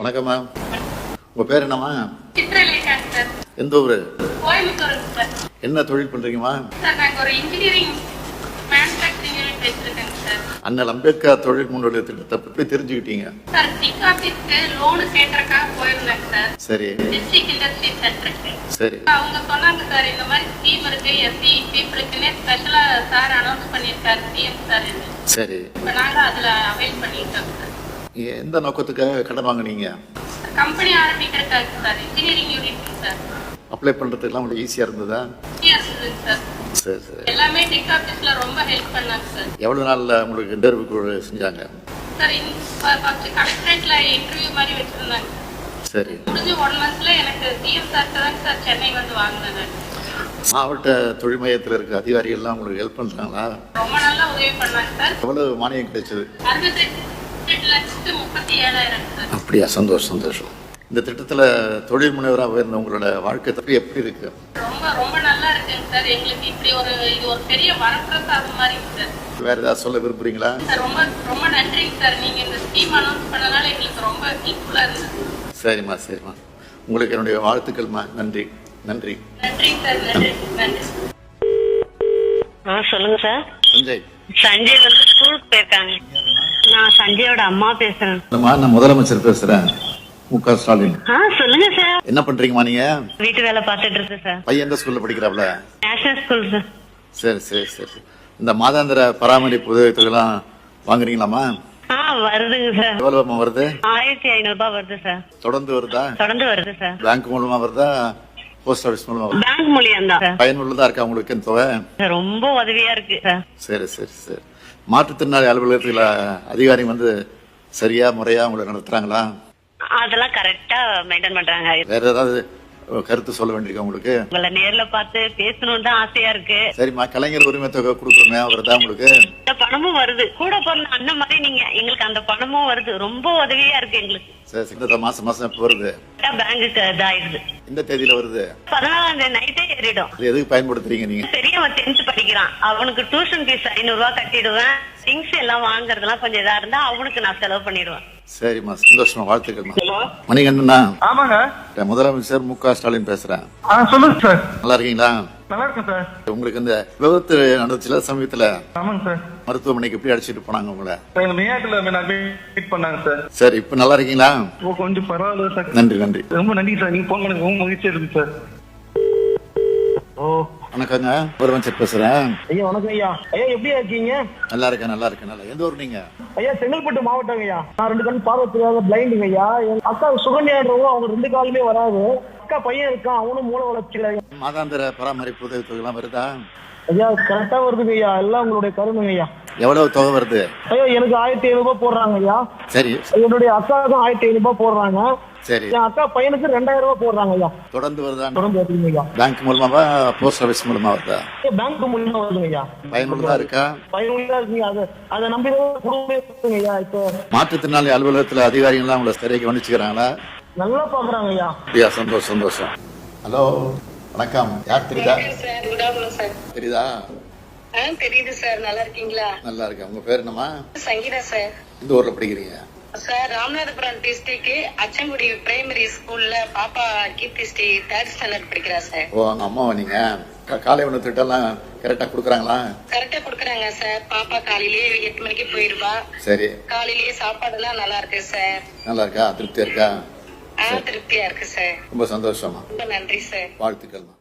வணக்கம்மா உங்க பேர் என்னம்மா? எந்த ஊரு? என்ன தொழில் சார் அண்ணல் அம்பேத்கர் தொழில் முன்னோடி திட்டத்தை பற்றி தெரிஞ்சுக்கிட்டீங்க. Sir sir. அவங்க சொன்னாங்க சார் இந்த மாதிரி ஸ்கீம் இருக்கு எஸ்சி பீப்புளுக்குன்னே ஸ்பெஷலா சார் அனௌன்ஸ் பண்ணியிருக்காரு சிஎம் சார் சரி. இப்போ நாங்கள் அதில் அவைல் பண்ணிட்டோம் சார். எந்த நோக்கத்துக்காக கடன் வாங்குனீங்க? Company ஆரம்பிக்கிறதுக்காக sir engineering unit sir. Apply பண்ணுறதுக்கெல்லாம் உங்களுக்கு ஈஸியாக இருந்ததா? சார். சரி சரி. எல்லாமே டிக் ஆஃபீஸில் ரொம்ப ஹெல்ப் பண்ணாங்க சார். எவ்வளோ நாளில் உங்களுக்கு இன்டர்வியூ செஞ்சாங்க? சார் ஃபர்ஸ்ட் கலெக்டரேட்ல இன்டர்வியூ மாதிரி வச்சிருந்தாங்க. சரி. முடிஞ்சு ஒன் மந்த்ல எனக்கு சிஎம் சார் தான் சார் சென்னை வந்து வாங்கினேன். மாவட்ட தொழில் மையத்தில் இருக்க அதிகாரிகள்லாம் உங்களுக்கு ஹெல்ப் பண்ணுறாங்களா ரொம்ப நல்லா உதவி பண்ணாங்க சார். எவ்வளோ மானியம் கிடைச்சது? அறுபத்தெட்டு அப்படியா சந்தோஷம் சந்தோஷம். இந்த திட்டத்தில் தொழில் முனைவராக உயர்ந்த உங்களோட வாழ்க்கை தப்பி எப்படி இருக்கு? ரொம்ப ரொம்ப நல்லா இருக்குங்க சார். எங்களுக்கு இப்படி ஒரு இது ஒரு பெரிய வரப்பிரசாதம் மாதிரி சார். வேற ஏதாவது சொல்ல விரும்புறீங்களா? சார் ரொம்ப ரொம்ப நன்றிங்க சார். நீங்க இந்த ஸ்கீம் அனௌன்ஸ் பண்ணனால எங்களுக்கு ரொம்ப ஹெல்ப்ஃபுல்லா இருந்தது சரிம்மா சரிம்மா. உங்களுக்கு என்னுடைய வாழ்த்துக்கள்மா. நன்றி நன்றி. நன்றிங்க சார் நன்றி நன்றி. ஆ சொல்லுங்க சார். சஞ்சய். சஞ்சய் வந்து ஸ்கூலுக்கு போயிருக்காங்க. நான் சஞ்சயோட அம்மா பேசுறேன். நான் முதலமைச்சர் பேசுகிறேன் மு க ஸ்டாலின். சொல்லுங்க சார். என்ன பண்ணுறீங்கம்மா நீங்கள் வீட்டு வேலை பார்த்துட்டு இருக்கேன் சார். பையன் எந்த ஸ்கூலில் படிக்கிறாப்ல? National school sir. சரி சரி சரி. இந்த மாதாந்திர பராமரிப்பு உதவித்தொகைலாம் வாங்குறீங்களாம்மா? ஆ வருதுங்க சார். எவ்வளோம்மா வருது? ஆயிரத்தி ஐநூறு ரூபாய் வருது சார். தொடர்ந்து வருதா? தொடர்ந்து வருது சார். பேங்க் மூலமா வருதா? போஸ்ட் ஆஃபீஸ் மூலமா பேங்க் மூலியம் தான் பயனுள்ளதா இருக்கா உங்களுக்கு இந்த தொகை? ரொம்ப உதவியா இருக்கு சார். சரி சரி சரி. மாற்றுத்திறனாளி அலுவலகத்தில் அதிகாரி வந்து சரியா முறையா உங்களை நடத்துறாங்களா? அதெல்லாம் கரெக்டா மெயின்டைன் பண்றாங்க. வேற ஏதாவது கருத்து சொல்ல வேண்டியிருக்கா உங்களுக்கு? உங்களை நேர்ல பார்த்து பேசணும்னு தான் ஆசையா இருக்கு. சரிம்மா கலைஞர் உரிமை தொகை கொடுக்குறோமே வருதா உங்களுக்கு? இந்த பணமும் வருது. கூட பிறந்த அண்ணன் மாதிரி நீங்க எங்களுக்கு அந்த பணமும் வருது. ரொம்ப உதவியா இருக்கு எங்களுக்கு. சரி மாசம் மாசம் எப்போ வருது. பேங்குக்கு இந்த தேதியில வருது? பதினாலாம் தேதி நைட்டே ஏறிடும். எதுக்கு பயன்படுத்துறீங்க நீங்க? பெரியவன் டென்த் படிக்கிறான். அவனுக்கு டியூஷன் ஃபீஸ் ஐநூறு ரூபாய் கட்டிடுவேன். திங்ஸ் எல்லாம் வாங்குறதெல்லாம் கொஞ்சம் இதா இருந்தா அவனுக்கு நான் செலவு பண்ணிடுவேன். சரிம்மா சந்தோஷமா வாழ்த்துக்கள்மா மணிகண்டனா ஆமாங்க. நான் முதலமைச்சர் மு க. ஸ்டாலின் பேசுறேன் சொல்லுங்க சார். நல்லா இருக்கீங்களா? நல்லா இருக்கேன் சார். உங்களுக்கு இந்த விபத்து நடந்துச்சுல சமயத்துல ஆமாங்க சார். மருத்துவமனைக்கு எப்படி அழைச்சிட்டு போனாங்க உங்களை? மீட் பண்ணாங்க சார். சரி இப்ப நல்லா இருக்கீங்களா? ஓ கொஞ்சம் பரவாயில்ல சார். நன்றி நன்றி. ரொம்ப நன்றி சார். நீங்க போன் ரொம்ப மகிழ்ச்சியா இருக்கு சார். ஓ. வணக்கங்க. முதலமைச்சர் பேசுறேன். ஐயா வணக்கம் ஐயா. ஐயா எப்படியா இருக்கீங்க? நல்லா இருக்கேன் நல்லா இருக்கேன். நல்லா எந்த ஊர் நீங்க ஐயா செங்கல்பட்டு மாவட்டம் ஐயா. நான் ரெண்டு கண் பார்வை பிளைண்டுங்க ஐயா. என் அக்கா சுகன்யாடுறவங்க அவங்க ரெண்டு காலுமே வராது. அக்கா பையன் இருக்கான் அவனும் மூல வளர்ச்சியில மாதாந்திர பராமரிப்பு உதவி தொகைலாம் வருதா? ஐயா கரெக்டா வருதுங்க ஐயா. எல்லாம் உங்களுடைய கருணுங்க ஐயா. எவ்வளவு தொகை வருது? ஐயா எனக்கு ஆயிரத்தி ஐநூறு ரூபாய் போடுறாங்க ஐயா. சரி. என்னுடைய அக்காவுக்கும் ஆயிரத்தி ஐநூறு ரூபாய் போடுறாங்க. சரி. என் அக்கா பையனுக்கு ரெண்டாயிரம் ரூபாய் போடுறாங்க ஐயா. தொடர்ந்து வருதா? தொடர்ந்து வருதுங்க ஐயா. பேங்க் மூலமாவா போஸ்ட் ஆபீஸ் மூலமா வருதா? ஐயா, பேங்க் மூலியமா வருதுங்க ஐயா. பயனுள்ளதா இருக்கா? பயனுள்ளதா இருக்குங்க அதை அதை நம்பி குடும்பமே இருக்குங்க ஐயா இப்போ. மாற்றுத்திறனாளி அலுவலகத்துல அதிகாரிகள்லாம் உங்களை சரியாக கவனிச்சுக்கிறாங்களா நல்லா பாக்குறாங்க ஐயா. அப்படியா சந்தோஷம் சந்தோஷம். ஹலோ வணக்கம். யார் தெரியுதா? தெரியுதா? தெரியுது சார் நல்லா இருக்கீங்களா? நல்லா இருக்கேன். உங்க பேர் என்னம்மா? சங்கீதா சார் இந்த ஊர்ல படிக்கிறீங்க? Sir Ramanathapuram district Achankudi primary ஸ்கூல்ல பாப்பா கீர்த்தி ஸ்ரீ தேர்ட் ஸ்டாண்டர்ட் படிக்கிறா சார். ஓ அங்க அம்மாவா நீங்க? காலை உணவு திட்டம்லாம் கரெக்டா கொடுக்குறாங்களா? கரெக்டா கொடுக்குறாங்க சார். பாப்பா காலையிலேயே எட்டு மணிக்கு போயிருவா. சரி. காலையிலேயே சாப்பாடு எல்லாம் நல்லா இருக்கு சார். நல்லா இருக்கா? திருப்தியா இருக்கா? ஆ திருப்தியா இருக்கு சார். ரொம்ப சந்தோஷமா ரொம்ப நன்றி சார். வாழ்த்துக்கள்மா.